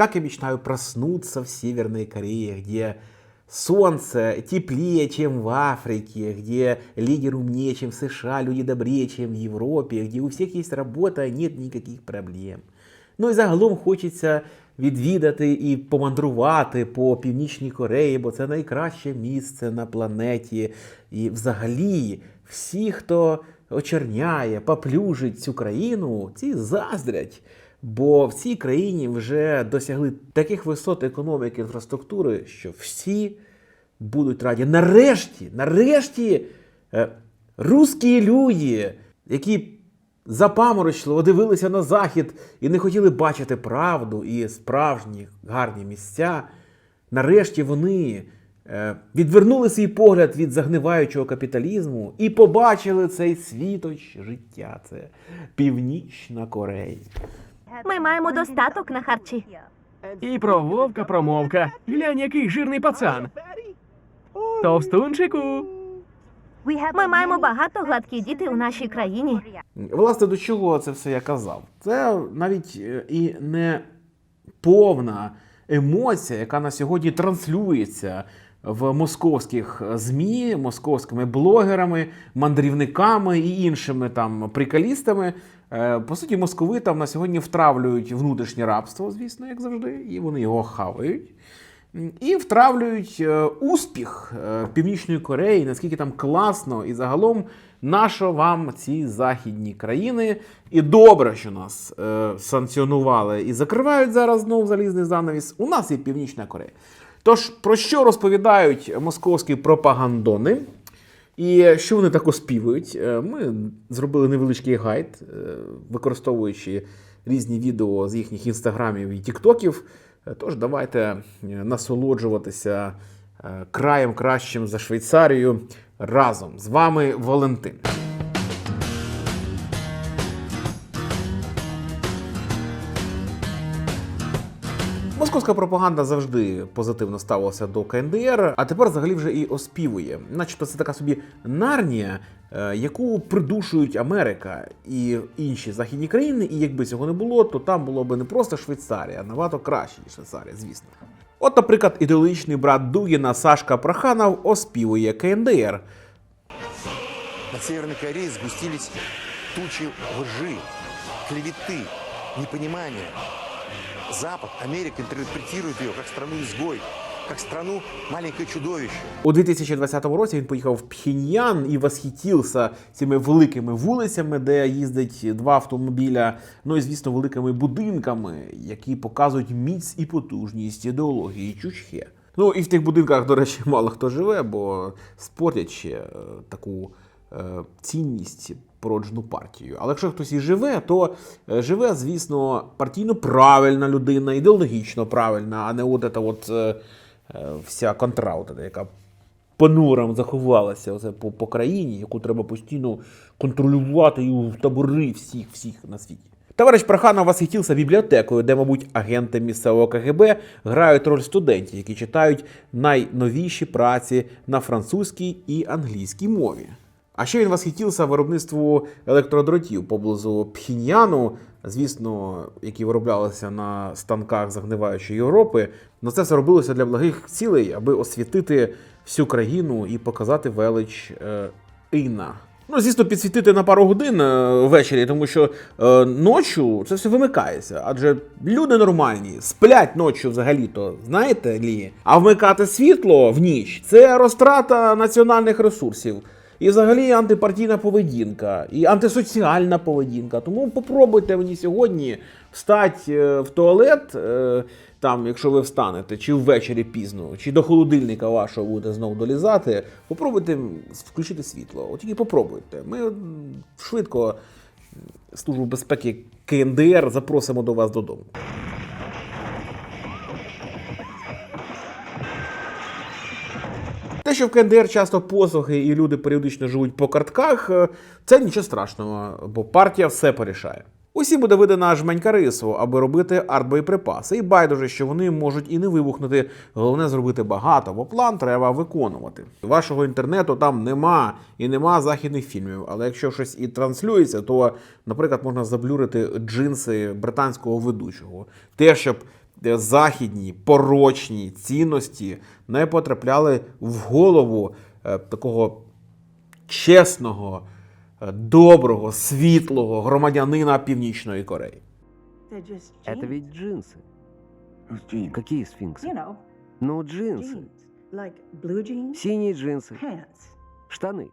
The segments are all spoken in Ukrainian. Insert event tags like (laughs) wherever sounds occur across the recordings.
Как я мечтаю проснуться в Северной Корее, где солнце теплее, чем в Африке, где лидер умнее, чем в США, люди добрее, чем в Європі, где у всіх є робота, нет никаких проблем. Ну і загалом хочеться відвідати і помандрувати по Північній Кореї, бо це найкраще місце на планеті. І взагалі всі, хто очерняє, поплюжить цю країну, ці заздрять. Бо в цій країні вже досягли таких висот економіки інфраструктури, що всі будуть раді. Нарешті, нарешті, е, русські люди, які запаморочливо дивилися на захід і не хотіли бачити правду і справжні гарні місця. Нарешті вони е, відвернули свій погляд від загниваючого капіталізму і побачили цей світоч життя. Це Північна Корея. Ми маємо достаток на харчі. І про вовка промовка. Глянь, який жирний пацан. Товстунчику. Ми маємо багато гладкі діти у нашій країні. Власне, до чого це все я казав? Це навіть е, і не повна емоція, яка на сьогодні транслюється в московських ЗМІ, московськими блогерами, мандрівниками і іншими там приколістами. Е, По суті, московитам на сьогодні втравлюють внутрішнє рабство, звісно, як завжди, і вони його хавають. І втравлюють е, успіх е, Північної Кореї, наскільки там класно, і загалом нащо вам ці західні країни. І добре, що нас санкціонували і закривають зараз знову залізний занавіс. У нас є Північна Корея. Тож про що розповідають московські пропагандони? І що вони так оспівують? Е, Ми зробили невеличкий гайд, е, використовуючи різні відео з їхніх інстаграмів і тіктоків. Е, Тож давайте насолоджуватися краєм кращим за Швейцарію разом з вами Валентин. Московська пропаганда завжди позитивно ставилася до КНДР, а тепер взагалі вже і оспівує. Начебто це така собі нарнія, е, яку придушують Америка і інші західні країни. І якби цього не було, то там було би не просто Швейцарія, а набагато краще, ніж Швейцарія, звісно. От, наприклад, ідеологічний брат Дугіна Сашка Проханов оспівує КНДР. Над Северной Кореей сгустились тучи лжи, клеветы, непонимания. Запад, Америка интерпретирует ее как страну-изгой, как страну маленькое чудовище. У 2020 році він поїхав в Пхеньян і восхитівся цими великими вулицями, де їздить два автомобіля. Ну і звісно, великими будинками, які показують міць і потужність ідеології Чучхе. Ну і в тих будинках, до речі, мало хто живе, бо спортять ще е, таку цінність породжену партію. Але якщо хтось і живе, то е, живе, звісно, партійно правильна людина, ідеологічно правильна, а не от ета от е, е, вся контра, от ета, яка понуром заховалася оце по, по країні, яку треба постійно контролювати і в табори всіх, всіх на світі. Товариш Проханов восхитився бібліотекою, де, мабуть, агенти місцевого КГБ грають роль студентів, які читають найновіші праці на французькій і англійській мові. А ще він восхитився виробництву електродротів поблизу Пхіньяну, звісно, які вироблялися на станках загниваючої Європи. Но це все робилося для благих цілей, аби освітити всю країну і показати велич е, Іна. Ну, звісно, підсвітити на пару годин е, ввечері, тому що е, ночі це все вимикається. Адже люди нормальні, сплять ночі взагалі-то, знаєте лі? А вмикати світло в ніч це розтрата національних ресурсів. І взагалі антипартійна поведінка, і антисоціальна поведінка. Тому попробуйте мені сьогодні встати е, в туалет, е, там, якщо ви встанете, чи ввечері пізно, чи до холодильника вашого будете знову долізати. Попробуйте включити світло. От тільки попробуйте. Ми швидко Службу безпеки КНДР запросимо до вас додому. Те, що в КНДР часто посухи і люди періодично живуть по картках, е, це нічого страшного, бо партія все порішає. Усі буде видана жменька рису, аби робити артбоєприпаси. І байдуже, що вони можуть і не вибухнути. Головне зробити багато, бо план треба виконувати. Вашого інтернету там нема і нема західних фільмів. Але якщо щось і транслюється, то, наприклад, можна заблюрити джинси британського ведучого. Те, щоб західні порочні цінності не потрапляли в голову е, такого чесного, е, доброго, світлого громадянина Північної Кореї. Это ведь джинсы. Какие сфинксы? You know, Ну, джинсы. jeans. Like blue jeans, Синие джинсы. pants. Штаны.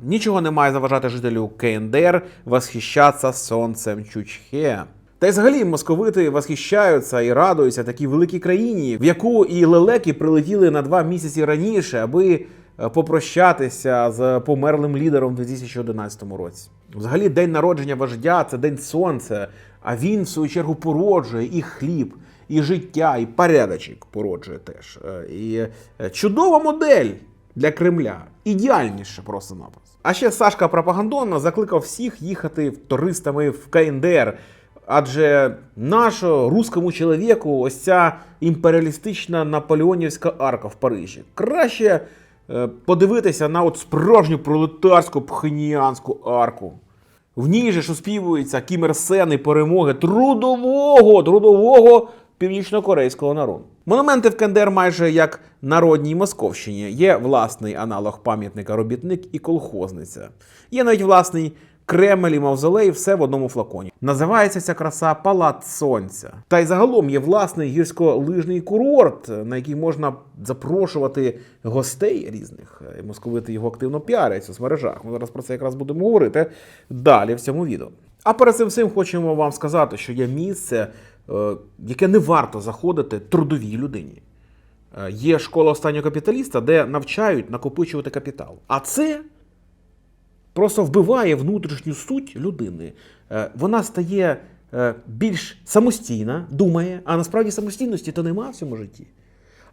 Нічого не має заважати жителю КНДР восхищатися сонцем Чучхе. Та й взагалі московити восхищаються і радуються такій великій країні, в яку і лелеки прилетіли на два місяці раніше, аби е, попрощатися з померлим лідером у 2011 році. Взагалі, день народження вождя це день сонця, а він, в свою чергу, породжує і хліб, і життя, і порядочок породжує теж. Е, І е, чудова модель для Кремля. Ідеальніше просто-напросто. А ще Сашка Пропагандонна закликав всіх їхати туристами в КНДР. Адже нашому русскому чоловіку ось ця імперіалістична наполеонівська арка в Парижі. Краще е, подивитися на от справжню пролетарську пхеніанську арку. В ній же ж оспівуються кімерсени перемоги трудового, трудового північнокорейського народу. Монументи в КНДР майже як народній Московщині. Є власний аналог пам'ятника робітник і колхозниця. Є навіть власний Кремль і мавзолей, все в одному флаконі. Називається ця краса Палац Сонця. Та й загалом є власний гірськолижний курорт, на який можна запрошувати гостей різних. І московити його активно піарять у соцмережах. Ми зараз про це якраз будемо говорити далі в цьому відео. А перед цим всім хочемо вам сказати, що є місце, е, яке не варто заходити трудовій людині. Е, Є школа останнього капіталіста, де навчають накопичувати капітал. А це просто вбиває внутрішню суть людини. Е, Вона стає е, більш самостійна, думає, а насправді самостійності то нема в цьому житті.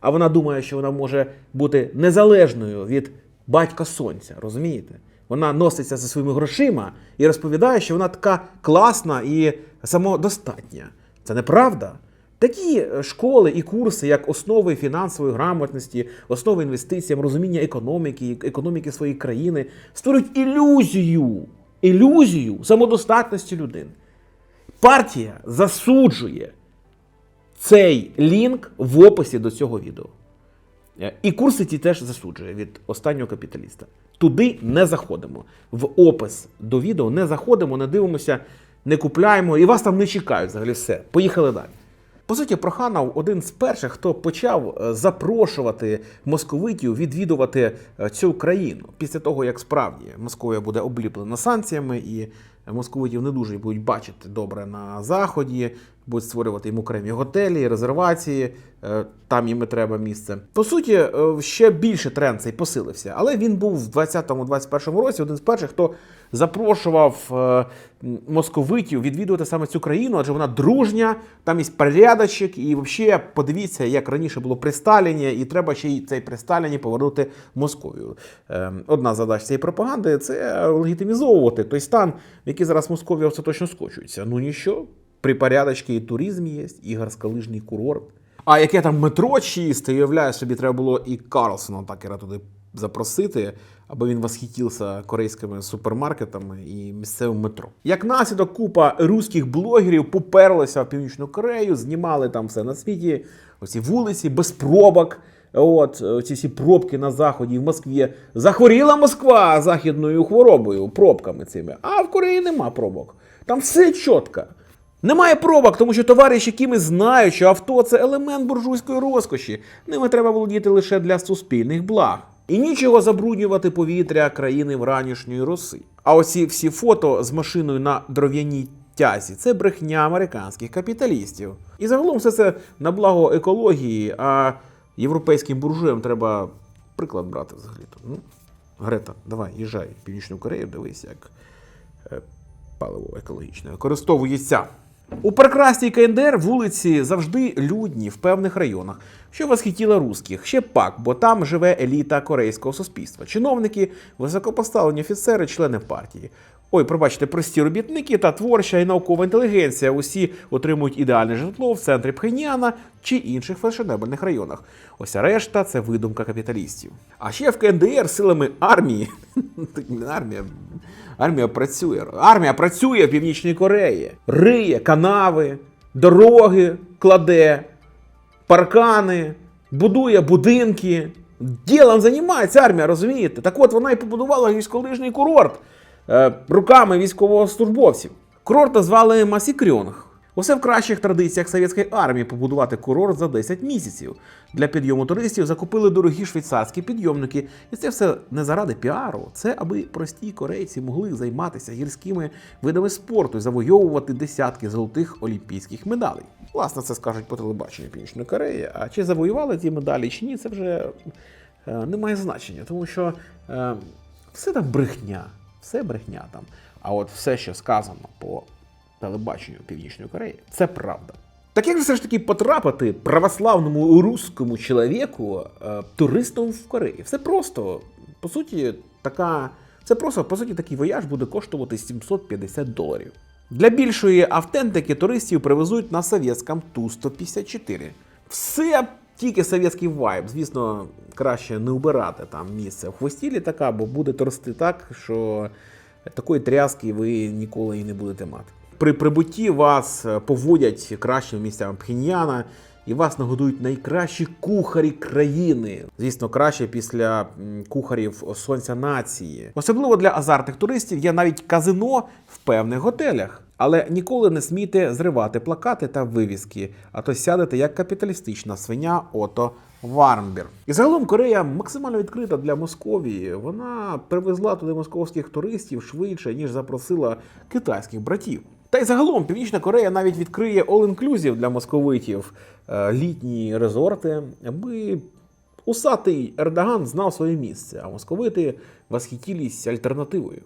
А вона думає, що вона може бути незалежною від батька сонця, розумієте? Вона носиться за своїми грошима і розповідає, що вона така класна і самодостатня. Це неправда. Такі е, школи і курси, як основи фінансової грамотності, основи інвестиціям, розуміння економіки, економіки своєї країни, створюють ілюзію, ілюзію самодостатності людини. Партія засуджує цей лінк в описі до цього відео. Е, І курси ті теж засуджує від останнього капіталіста. Туди не заходимо. В опис до відео не заходимо, не дивимося, не купляємо і вас там не чекають взагалі все. Поїхали далі. По суті, Проханов один з перших, хто почав е, запрошувати московитів відвідувати е, цю країну. Після того, як справді Московія буде обліплена санкціями, і московитів не дуже будуть бачити добре на заході, будуть створювати їм окремі готелі, резервації. е, Там їм і треба місце. По суті, е, ще більше тренд цей посилився, але він був в 2020-2021 році один з перших, хто запрошував е, московитів відвідувати саме цю країну, адже вона дружня, там є порядочок, і взагалі подивіться, як раніше було при Сталіні, і треба ще й цей при Сталіні повернути Московію. Одна задач цієї пропаганди це легітимізовувати той стан, в який зараз Московія остаточно скочується. Ну нічого, при порядочці і туризм є, і гірськолижний курорт. А яке там метро чисте, уявляю собі, треба було і Карлсона Такера туди запросити, аби він восхитився корейськими супермаркетами і місцевим метро. Як наслідок, купа руських блогерів поперлися в Північну Корею, знімали там все на світі, оці вулиці без пробок. От ці всі пробки на заході в Москві. Захворіла Москва західною хворобою, пробками цими. А в Кореї нема пробок. Там все чітко. Немає пробок, тому що товариші Кіми знають, що авто це елемент буржуйської розкоші. Ними треба володіти лише для суспільних благ. І нічого забруднювати повітря країни вранішньої роси. А оці всі фото з машиною на дров'яній тязі це брехня американських капіталістів. І загалом все це на благо екології, а європейським буржуям треба приклад брати взагалі-то. Ну, Грета, давай, їжджай в Північну Корею, дивись, як е, паливо екологічне використовується. У прекрасній КНДР вулиці завжди людні в певних районах, що восхитіло русських. Ще пак, бо там живе еліта корейського суспільства. Чиновники, високопоставлені офіцери, члени партії. Ой, пробачте, прості робітники та творча і наукова інтелігенція. Усі отримують ідеальне житло в центрі Пхеньяна чи інших фешенебельних районах. Ось решта це видумка капіталістів. А ще в КНДР силами армії. (laughs) армія. Армія працює. Армія працює в Північній Кореї, риє канави, дороги кладе, паркани, будує будинки. Ділом займається армія, розумієте? Так от вона і побудувала гірськолижний курорт е, руками військовослужбовців. Курорт назвали Масікрьонг. Усе в кращих традиціях совєтської армії побудувати курорт за 10 місяців. Для підйому туристів закупили дорогі швейцарські підйомники. І це все не заради піару. Це аби прості корейці могли займатися гірськими видами спорту і завойовувати десятки золотих олімпійських медалей. Власне, це скажуть по телебаченню Північної Кореї. А чи завоювали ті медалі, чи ні, це вже е, не має значення, тому що е, все там брехня, все брехня там. А от все, що сказано по телебаченню Північної Кореї, це правда. Так як же все ж таки потрапити православному руському чоловіку е, туристом в Кореї? Все просто. По суті, така. Це просто, по суті, такий вояж буде коштувати 750 доларів. Для більшої автентики туристів привезуть на совєтському Ту-154. Все тільки совєтський вайб. Звісно, краще не убирати там місце в хвості літака, бо буде торсти так, що такої тряски ви ніколи і не будете мати. При прибутті вас е, поводять кращими місцями Пхеньяна і вас нагодують найкращі кухарі країни. Звісно, краще після кухарів сонця нації. Особливо для азартних туристів є навіть казино в певних готелях. Але ніколи не смійте зривати плакати та вивіски, а то сядете як капіталістична свиня Ото Вармбір. І загалом Корея максимально відкрита для Московії. Вона привезла туди московських туристів швидше, ніж запросила китайських братів. Та й загалом Північна Корея навіть відкриє all-inclusive для московитів е, літні резорти, аби усатий Ердоган знав своє місце, а московити восхитілись альтернативою.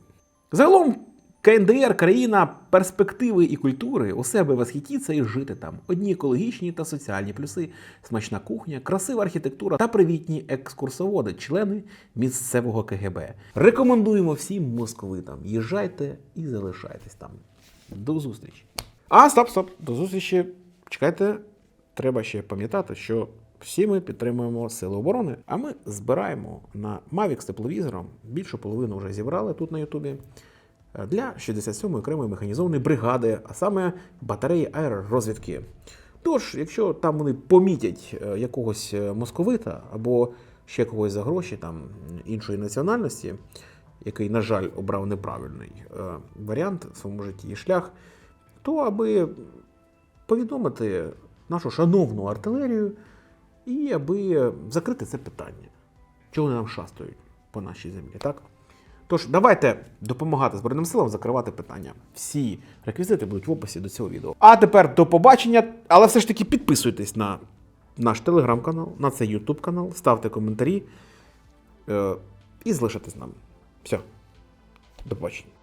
Загалом КНДР країна перспективи і культури у себе восхитіться і жити там. Одні екологічні та соціальні плюси, смачна кухня, красива архітектура та привітні екскурсоводи, члени місцевого КГБ. Рекомендуємо всім московитам. Їжджайте і залишайтесь там. До зустрічі. А, стоп, стоп, до зустрічі. Чекайте, треба ще пам'ятати, що всі ми підтримуємо Сили оборони, а ми збираємо на Mavic з тепловізором. Більшу половину вже зібрали тут на Ютубі. е, Для 67-ї окремої механізованої бригади, а саме батареї аеророзвідки. Тож, якщо там вони помітять е, якогось е, московита або ще когось за гроші там іншої національності, який, на жаль, обрав неправильний е, варіант в своєму житті і шлях, то аби повідомити нашу шановну артилерію і аби закрити це питання, чого вони нам шастають по нашій землі, так? Тож, давайте допомагати Збройним силам закривати питання. Всі реквізити будуть в описі до цього відео. А тепер до побачення, але все ж таки підписуйтесь на наш телеграм-канал, на цей ютуб канал, ставте коментарі е, і залишайтесь з нами. Все, до побачення.